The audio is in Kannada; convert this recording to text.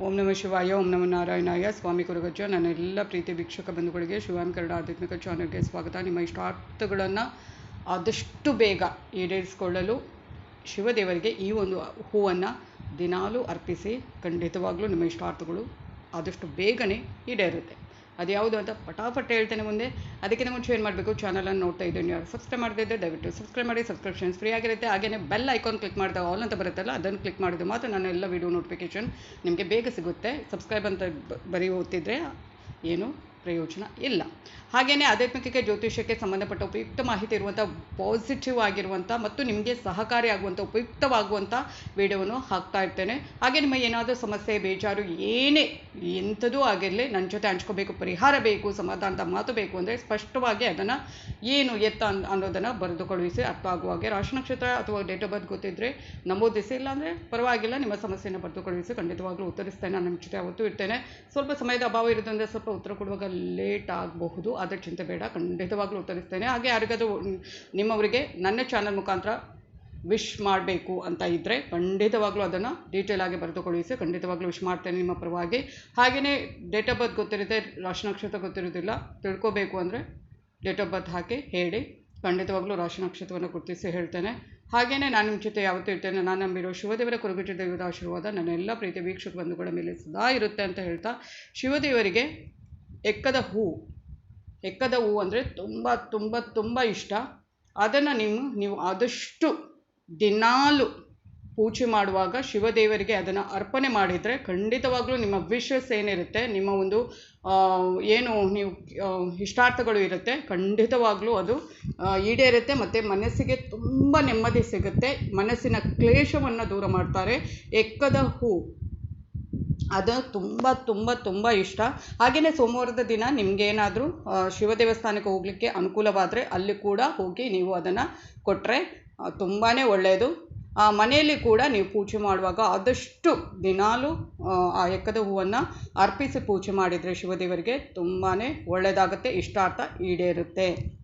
ಓಂ ನಮ ಶಿವಾಯ, ಓಂ ನಮ ನಾರಾಯಣಾಯ. ಸ್ವಾಮಿ ಕುರುಗಜ್ಜ ನನ್ನ ಎಲ್ಲ ಪ್ರೀತಿ ವೀಕ್ಷಕ ಬಂಧುಗಳಿಗೆ ಶಿವಾನ್ ಕನ್ನಡ ಆಧ್ಯಾತ್ಮಿಕ ಚಾನಲ್ಗೆ ಸ್ವಾಗತ. ನಿಮ್ಮ ಇಷ್ಟಾರ್ಥಗಳನ್ನು ಆದಷ್ಟು ಬೇಗ ಈಡೇರಿಸಿಕೊಳ್ಳಲು ಶಿವದೇವರಿಗೆ ಈ ಒಂದು ಹೂವನ್ನು ದಿನಾಲೂ ಅರ್ಪಿಸಿ ಖಂಡಿತವಾಗ್ಲೂ ನಿಮ್ಮ ಇಷ್ಟಾರ್ಥಗಳು ಆದಷ್ಟು ಬೇಗನೆ ಈಡೇರುತ್ತೆ. ಅದು ಯಾವುದು ಅಂತ ಪಟಾಪಟ್ ಹೇಳ್ತೇನೆ ಮುಂದೆ. ಅದಕ್ಕಿಂತ ಮುಂಚೆ ಏನು ಮಾಡಬೇಕು. ಚಾನಲನ್ನು ನೋಡ್ತಾ ಇದ್ದೀನಿ. ಯಾರು ಸಬ್ಸ್ಕ್ರೈಬ್ ಮಾಡದಿದ್ದರೆ ದಯವಿಟ್ಟು ಸಬ್ಸ್ಕ್ರೈಬ್ ಮಾಡಿ ಸಬ್ಸ್ಕ್ರಿಪ್ಷನ್ಸ್ ಫ್ರೀ ಆಗಿರುತ್ತೆ. ಹಾಗೆಯೇ ಬೆಲ್ ಐಕಾನ್ ಕ್ಲಿಕ್ ಮಾಡಿದಾಗ ಆಲ್ ಅಂತ ಬರುತ್ತಲ್ಲ, ಅದನ್ನು ಕ್ಲಿಕ್ ಮಾಡಿದ್ರೆ ಮಾತ್ರ ನಾನು ಎಲ್ಲ ವೀಡಿಯೋ ನೋಟಿಫಿಕೇಷನ್ ನಿಮಗೆ ಬೇಗ ಸಿಗುತ್ತೆ. ಸಬ್ಸ್ಕ್ರೈಬ್ ಅಂತ ಬರೀ ಓದ್ತಿದ್ರೆ ಏನು? ಪ್ರಯೋಜನ ಇಲ್ಲ. ಹಾಗೆಯೇ ಆಧ್ಯಾತ್ಮಿಕಕ್ಕೆ ಜ್ಯೋತಿಷ್ಯಕ್ಕೆ ಸಂಬಂಧಪಟ್ಟ ಉಪಯುಕ್ತ ಮಾಹಿತಿ ಇರುವಂಥ ಪಾಸಿಟಿವ್ ಆಗಿರುವಂಥ ಮತ್ತು ನಿಮಗೆ ಸಹಕಾರಿಯಾಗುವಂಥ ಉಪಯುಕ್ತವಾಗುವಂಥ ವಿಡಿಯೋವನ್ನು ಹಾಕ್ತಾ ಇರ್ತೇನೆ. ಹಾಗೆ ನಿಮಗೆ ಏನಾದರೂ ಸಮಸ್ಯೆ, ಬೇಜಾರು, ಏನೇ ಎಂಥದೂ ಆಗಿರಲಿ ನನ್ನ ಜೊತೆ ಹಂಚ್ಕೋಬೇಕು, ಪರಿಹಾರ ಬೇಕು, ಸಮಾಧಾನದ ಮಾತು ಬೇಕು ಅಂದರೆ ಸ್ಪಷ್ಟವಾಗಿ ಅದನ್ನು ಏನು ಎತ್ತ ಅನ್, ಅನ್ನೋದನ್ನು ಬರೆದು ಕಳುಹಿಸಿ ಅರ್ಥ ಆಗುವ ಹಾಗೆ ರಾಶಿ ನಕ್ಷತ್ರ ಅಥವಾ ಡೇಟ್ ಆಫ್ ಬರ್ತ್ ಗೊತ್ತಿದ್ದರೆ ನಮೂದಿಸಿ. ಇಲ್ಲಾಂದರೆ ಪರವಾಗಿಲ್ಲ, ನಿಮ್ಮ ಸಮಸ್ಯೆಯನ್ನು ಬರೆದು ಕಳುಹಿಸಿ ಖಂಡಿತವಾಗ್ಲೂ ಉತ್ತರಿಸ್ತೇನೆ. ನಾನು ಜೊತೆ ಅವತ್ತು ಇರ್ತೇನೆ. ಸ್ವಲ್ಪ ಸಮಯದ ಅಭಾವ ಇರೋದ್ರಿಂದ ಸ್ವಲ್ಪ ಉತ್ತರ ಕೊಡುವಾಗ ಲೇಟ್ ಆಗಬಹುದು. ಅದರ ಚಿಂತೆ ಬೇಡ. ಖಂಡಿತವಾಗ್ಲೂ ಉತ್ತರಿಸ್ತೇನೆ. ಹಾಗೆ ಯಾರಿಗಾದರೂ ನಿಮ್ಮವರಿಗೆ ನನ್ನ ಚಾನಲ್ ಮುಖಾಂತರ ವಿಶ್ ಮಾಡಬೇಕು ಅಂತ ಇದ್ದರೆ ಖಂಡಿತವಾಗ್ಲೂ ಅದನ್ನು ಡೀಟೇಲ್ ಆಗಿ ಬರೆದು ಕಳುಹಿಸಿ ಖಂಡಿತವಾಗ್ಲೂ ವಿಶ್ ಮಾಡ್ತೇನೆ ನಿಮ್ಮ ಪರವಾಗಿ. ಹಾಗೆಯೇ ಡೇಟ್ ಆಫ್ ಬರ್ತ್ ಗೊತ್ತಿರುತ್ತೆ ರಾಶಿ ನಕ್ಷತ್ರ ಗೊತ್ತಿರೋದಿಲ್ಲ ತಿಳ್ಕೋಬೇಕು ಅಂದರೆ ಡೇಟ್ ಆಫ್ ಬರ್ತ್ ಹಾಕಿ, ಹೇಳಿ. ಖಂಡಿತವಾಗ್ಲೂ ರಾಶಿ ನಕ್ಷತ್ರವನ್ನು ಗುರುತಿಸಿ ಹೇಳ್ತೇನೆ. ಹಾಗೆಯೇ ನಾನು ನಿಮ್ಮ ಜೊತೆ ಯಾವತ್ತೂ ಇರ್ತೇನೆ. ನಾನು ನಂಬಿರೋ ಶಿವದೇವರ ಕುರುಗಿಟ್ಟ ದೈವದ ಆಶೀರ್ವಾದ ನನ್ನ ಎಲ್ಲ ಪ್ರೀತಿ ವೀಕ್ಷಕ ಬಂಧುಗಳ ಮೇಲೆ ಸದಾ ಇರುತ್ತೆ ಅಂತ ಹೇಳ್ತಾ, ಶಿವದೇವರಿಗೆ ಎಕ್ಕದ ಹೂ ಎಕ್ಕದ ಹೂ ಅಂದರೆ ತುಂಬ ತುಂಬ ತುಂಬ ಇಷ್ಟ. ಅದನ್ನು ನೀವು ನೀವು ಆದಷ್ಟು ದಿನಾಲು ಪೂಜೆ ಮಾಡುವಾಗ ಶಿವದೇವರಿಗೆ ಅದನ್ನು ಅರ್ಪಣೆ ಮಾಡಿದರೆ ಖಂಡಿತವಾಗ್ಲೂ ನಿಮ್ಮ ವಿಶಸ್ ಏನಿರುತ್ತೆ, ನಿಮ್ಮ ಒಂದು ಏನು ನೀವು ಇಷ್ಟಾರ್ಥಗಳು ಇರುತ್ತೆ, ಖಂಡಿತವಾಗ್ಲೂ ಅದು ಈಡೇರುತ್ತೆ ಮತ್ತು ಮನಸ್ಸಿಗೆ ತುಂಬ ನೆಮ್ಮದಿ ಸಿಗುತ್ತೆ. ಮನಸ್ಸಿನ ಕ್ಲೇಶವನ್ನು ದೂರ ಮಾಡ್ತಾರೆ. ಎಕ್ಕದ ಹೂ, ಅದು ತುಂಬ ತುಂಬ ತುಂಬ ಇಷ್ಟ. ಹಾಗೆಯೇ ಸೋಮವಾರದ ದಿನ ನಿಮಗೇನಾದರೂ ಶಿವ ದೇವಸ್ಥಾನಕ್ಕೆ ಹೋಗಲಿಕ್ಕೆ ಅನುಕೂಲವಾದರೆ ಅಲ್ಲಿ ಕೂಡ ಹೋಗಿ ನೀವು ಅದನ್ನು ಕೊಟ್ಟರೆ ತುಂಬಾ ಒಳ್ಳೆಯದು ಮನೆಯಲ್ಲಿ ಕೂಡ ನೀವು ಪೂಜೆ ಮಾಡುವಾಗ ಆದಷ್ಟು ದಿನಾಲೂ ಆ, ಆ ಎಕ್ಕದ ಹೂವನ್ನು ಅರ್ಪಿಸಿ ಪೂಜೆ ಮಾಡಿದರೆ ಶಿವದೇವರಿಗೆ ತುಂಬಾ ಒಳ್ಳೆಯದಾಗುತ್ತೆ ಇಷ್ಟಾರ್ಥ ಈಡೇರುತ್ತೆ.